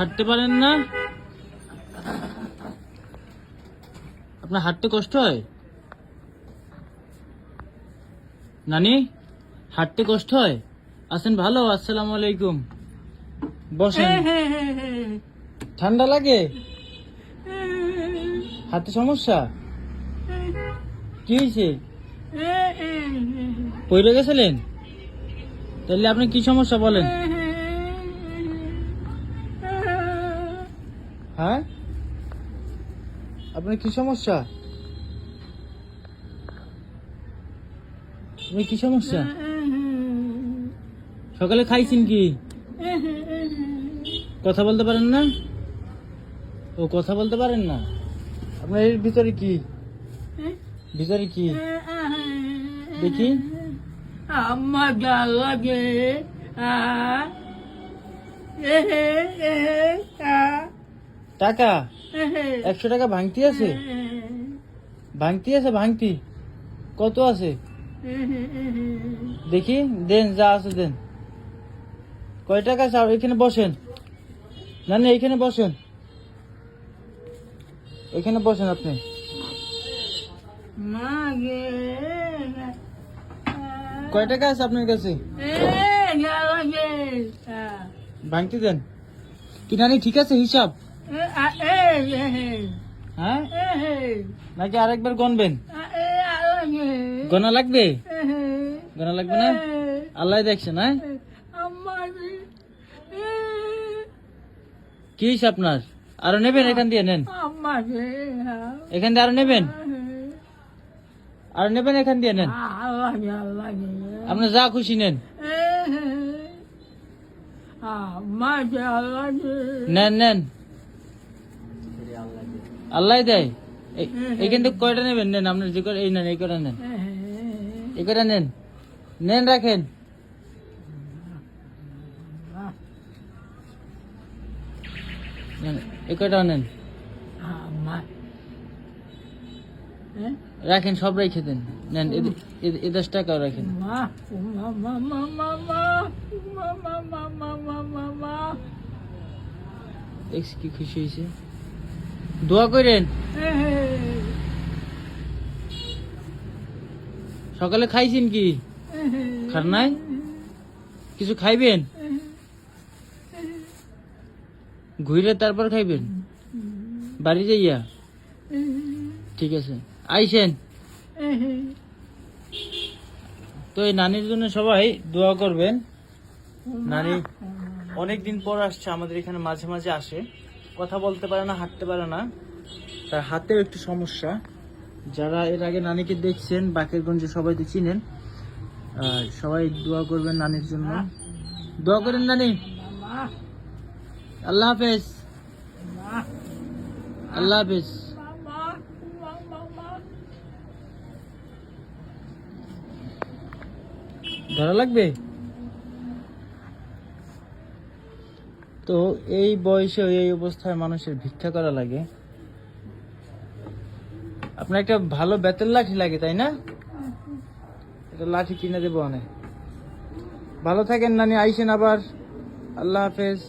হাঁটতে পারেন না? আপনার হাঁটতে কষ্ট হয়? নানি হাঁটতে কষ্ট হয়? আছেন ভালো আসসালামু আলাইকুম। বসেন। ঠান্ডা লাগে? হাতে সমস্যা? কি হয়েছে? পড়ে গেছিলেন? তাহলে আপনি কি সমস্যা বলেন? হ্যাঁ? আপনার কি সমস্যা? আপনার কি সমস্যা? সকালে খাইছেন কি? কথা বলতে পারেন না? ও কথা বলতে পারেন না? আপনার এর ভিতরে কি? ভিতরে কি? দেখি। আমার লাগে, আ এ টাকা? একশো টাকা ভাঙতি আছে? ভাঙতি আছে ভাঙতি? কত আছে? দেখি দেন যা আছে দেন। কয় টাকা চাও এখানে বসেন। না না এখানে বসেন। এখানে বসেন আপনি। কয় টাকা আছে আপনার কাছে? ভাঙতি দেন। কি নানি ঠিক আছে হিসাব? হ্যাঁ নাকি আরেকবার গনবেন গনা লাগবে? গনা লাগবে না? আল্লাহ দেখছেন হ্যাঁ? আমার কি আপনার? আরও নেবেন এখান দিয়ে, নেন। এখান দিয়ে আরও নেবেন? আর নেবেন এখান দিয়ে, নেন। আল্লাহ আল্লাহ আপনি যা খুশি নেন। নেন নেন। আল্লাহ দেয় এখান থেকে কয়টা নেবেন নেন আপনার যে এই নেন এই কটা নেন এই কটা নেন নেন রাখেন এই কটা নেন রাখেন সব রেখে দেন নেন এ দশ টাকাও রাখেন কি খুশি হয়েছে দোয়া করেন। সকালে খাইছেন কি? খার নাই? কিছু খাইবেন? ঘুরে তারপর খাইবেন? বাড়ি যাইয়া? ঠিক আছে। আইসেন। তো এই নানির জন্য সবাই দোয়া করবেন। নানি অনেক দিন পর আসছে আমাদের এখানে মাঝে মাঝে আসে। কথা বলতে পারে না হাঁটতে পারে না। তার হাতেও একটু সমস্যা। যারা এর আগে নানিকে দেখছেন বাকেরগঞ্জে সবাই তো চিনেন আর সবাই দোয়া করবেন নানির জন্য। দোয়া করেন নানি। আল্লাহ হাফেজ। আল্লাহ হাফেজ। ধরা লাগবে? তো এই বয়সে এই অবস্থায় মানুষের ভিক্ষা করা লাগে। আপনার একটা ভালো বেতের লাঠি লাগে, তাই না? একটা লাঠি কিনে দেবো অনেক ভালো থাকেন নানি, আইসেন আবার। আল্লাহ হাফেজ।